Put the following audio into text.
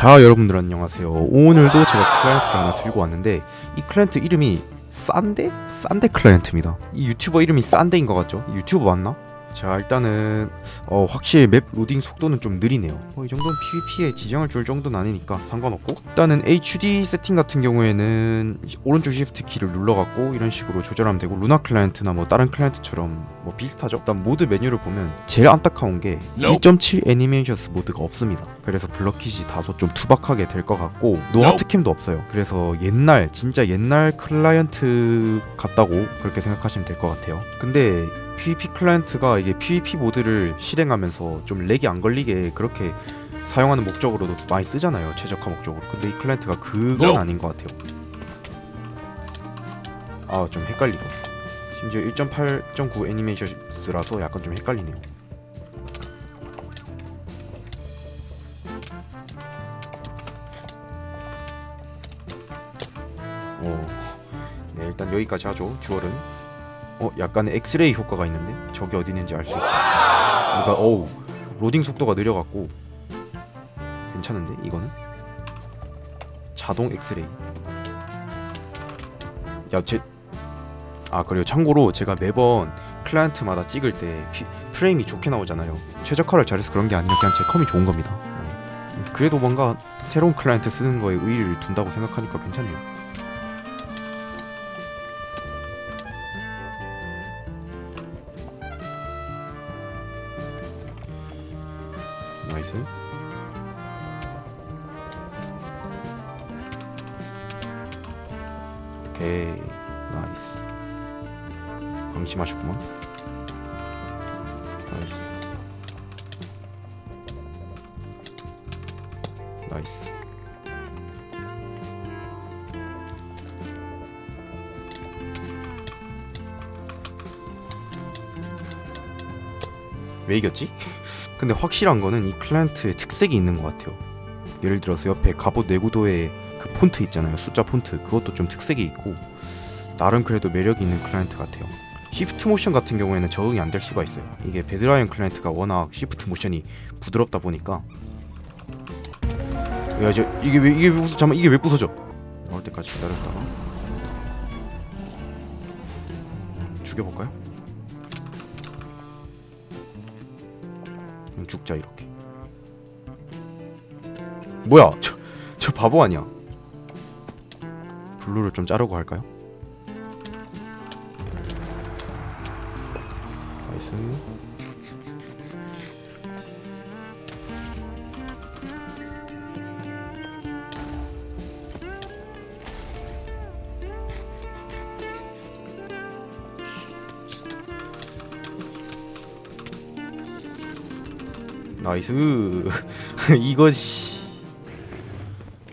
자 여러분들 안녕하세요 오늘도 제가 클라이언트를 하나 들고 왔는데 이 클라이언트 이름이 싼데? 싼데 클라이언트입니다 이 유튜버 이름이 싼데인 것 같죠? 이 유튜버 맞나? 자 일단은 어, 확실히 맵 로딩 속도는 좀 느리네요. 어, 이 정도는 PVP에 지장을 줄 정도는 아니니까 상관없고. 일단은 HUD 세팅 같은 경우에는 오른쪽 시프트 키를 눌러갖고 이런 식으로 조절하면 되고 루나 클라이언트나 뭐 다른 클라이언트처럼 뭐 비슷하죠. 일단 모드 메뉴를 보면 제일 안타까운 게 2.7 애니메이션스 모드가 없습니다. 그래서 블럭킷이 다소 좀 투박하게 될 것 같고 노하트 캠도 없어요. 그래서 옛날 진짜 옛날 클라이언트 같다고 그렇게 생각하시면 될 것 같아요. 근데 PVP 클라이언트가 이게 PVP 모드를 실행하면서 좀 렉이 안 걸리게 그렇게 사용하는 목적으로도 많이 쓰잖아요 최적화 목적으로. 근데 이 클라이언트가 그건 아닌 것 같아요. 아 좀 헷갈리고. 심지어 1.8.9 애니메이션스라서 약간 좀 헷갈리네요. 어, 네, 일단 여기까지 하죠. 듀얼은. 어, 약간의 엑스레이 효과가 있는데 저기 어디 있는지 알 수 있어. 그러니까 어우, 로딩 속도가 느려갖고 괜찮은데 이거는? 자동 엑스레이. 야, 제 아, 그리고 참고로 제가 매번 클라이언트마다 찍을 때 피, 프레임이 좋게 나오잖아요. 최적화를 잘해서 그런 게 아니라 그냥 제 컴이 좋은 겁니다. 네. 그래도 뭔가 새로운 클라이언트 쓰는 거에 의의를 둔다고 생각하니까 괜찮네요. 나이스. 오케이, 나이스. 방심하셨구만. 나이스. 나이스. 왜 이겼지? 근데 확실한 거는 이 클라이언트의 특색이 있는 것 같아요. 예를 들어서 옆에 갑옷 내구도의 그 폰트 있잖아요. 숫자 폰트 그것도 좀 특색이 있고 나름 그래도 매력이 있는 클라이언트 같아요. 시프트 모션 같은 경우에는 적응이 안 될 수가 있어요. 이게 베드라이언 클라이언트가 워낙 시프트 모션이 부드럽다 보니까 야, 저 이게 왜 이게 왜 부서 잠깐 이게 왜 부서져? 나올 때까지 기다렸다가 죽여볼까요? 죽자 이렇게. 뭐야? 저, 저 바보 아니야? 블루를 좀 자르고 할까요? 나이스. 나이스. 이것이